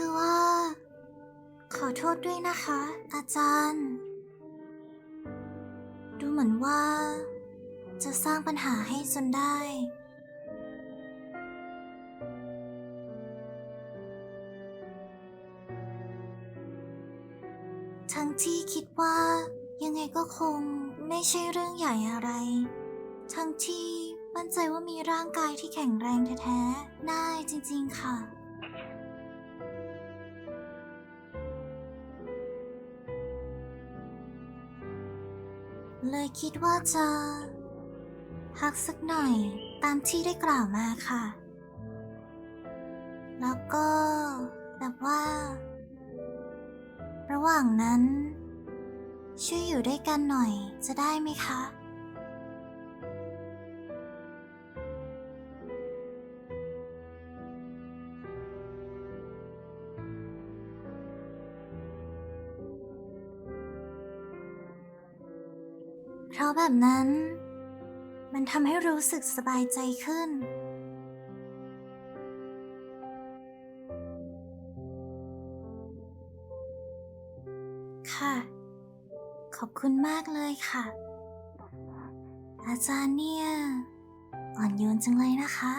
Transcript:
คือว่า ขอโทษด้วยนะคะ อาจารย์ ดูเหมือนว่า จะสร้างปัญหาให้จนได้ ทั้งที่คิดว่ายังไงก็คงไม่ใช่เรื่องใหญ่อะไร ทั้งที่มั่นใจว่ามีร่างกายที่แข็งแรงแท้ๆ ได้จริงๆค่ะ เลยคิดว่าจะ พักสักหน่อยตามที่ได้กล่าวมาค่ะ แล้วก็ แบบว่า ระหว่างนั้น ช่วยอยู่ด้วยกันหน่อยจะได้ไหมคะ เพราะแบบนั้น มันทำให้รู้สึกสบายใจขึ้น ค่ะ ขอบคุณมากเลยค่ะ อาจารย์เนี่ย อ่อนโยนจังเลยนะคะ